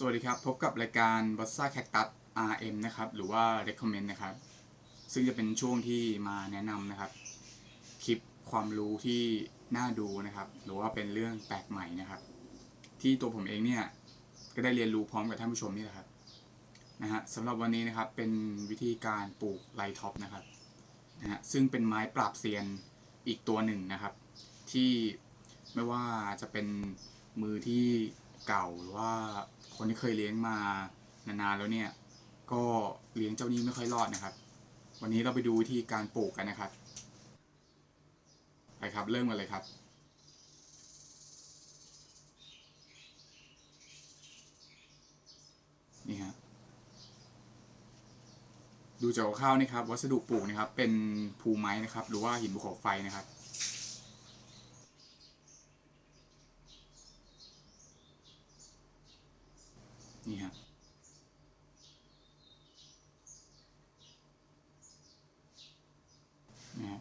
สวัสดีครับ พบกับรายการ b o s s a Cactus RM นะครับ หรือว่า Recommend นะครับ ซึ่งจะเป็นช่วงที่มาแนะนำนะครับ คลิปความรู้ที่น่าดูนะครับ หรือว่าเป็นเรื่องแปลกใหม่นะครับ ที่ตัวผมเองเนี่ย ก็ได้เรียนรู้พร้อมกับท่านผู้ชมนี่แหละครับนะฮะสำหรับวันนี้นะครับเป็นวิธีการปลูกไลท็อปนะครับนะฮะซึ่งเป็นไม้ปราบเซียนอีกตัวหนึ่งนะครับ ที่ไม่ว่าจะเป็นมือที่ เก่าหรือว่าคนที่เคยเลี้ยงมานานๆแล้วเนี่ย ก็เลี้ยงเจ้านี้ไม่ค่อยรอดนะครับ วันนี้เราไปดูวิธีการปลูกกันนะครับ ไปครับเริ่มกันเลยครับนี่ฮะดูจากข้าวนี่ครับ วัสดุปลูกนะครับ เป็นภูไม้นะครับ หรือว่าหินภูเขาไฟนะครับ นี่ฮะนะฮะ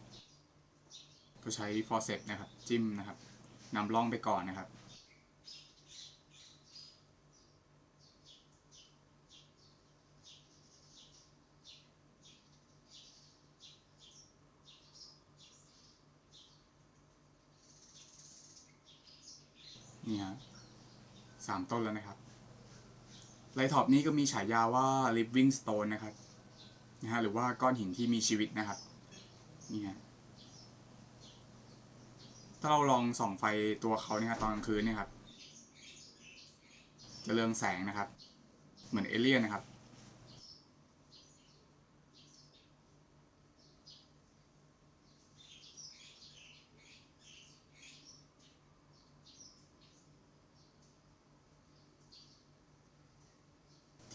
ก็ใช้ฟอร์เซปนะครับ จิ้มนะครับนำร่องไปก่อนนะครับนี่ฮะสามต้นแล้วนะครับ ไลท็อปนี้ก็มีฉายาว่า living stone นะครับนะฮะหรือว่าก้อนหินที่มีชีวิตนะครับนี่ฮะถ้าเราลองส่องไฟตัวเขาเนี่ยครับตอนกลางคืนเนี่ยครับจะเรืองแสงนะครับ เหมือนเอเลี่ยนนะครับ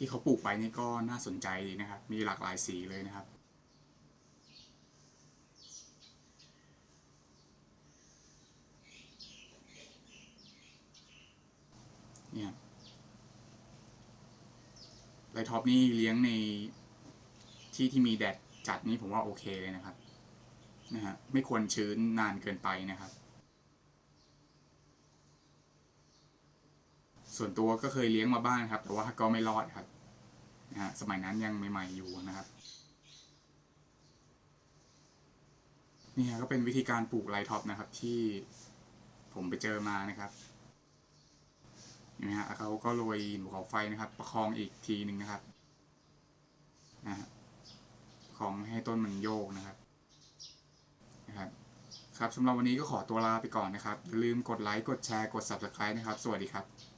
ที่เขาปลูกไปนี่ก็น่าสนใจดีนะครับ มีหลากหลายสีเลยนะครับ เนี่ยไลท็อปนี่เลี้ยงในที่ที่มีแดดจัดนี่ผมว่าโอเคเลยนะครับนะฮะไม่ควรชื้นนานเกินไปนะครับ ส่วนตัวก็เคยเลี้ยงมาบ้างครับ แต่ว่าก็ไม่รอดครับนะฮะสมัยนั้นยังใหม่ๆอยู่นะครับนี่ฮะก็เป็นวิธีการปลูกไลท็อปนะครับที่ผมไปเจอมานะครับเห็นไหมฮะเขาก็โรยหินภูเขาไฟนะครับ ประคองอีกทีหนึ่งนะครับนะฮะประคองให้ต้นมันโยกนะครับนะครับ ครับสำหรับวันนี้ก็ขอตัวลาไปก่อนนะครับอย่าลืมกดไลค์กดแชร์กด subscribe นะครับ สวัสดีครับ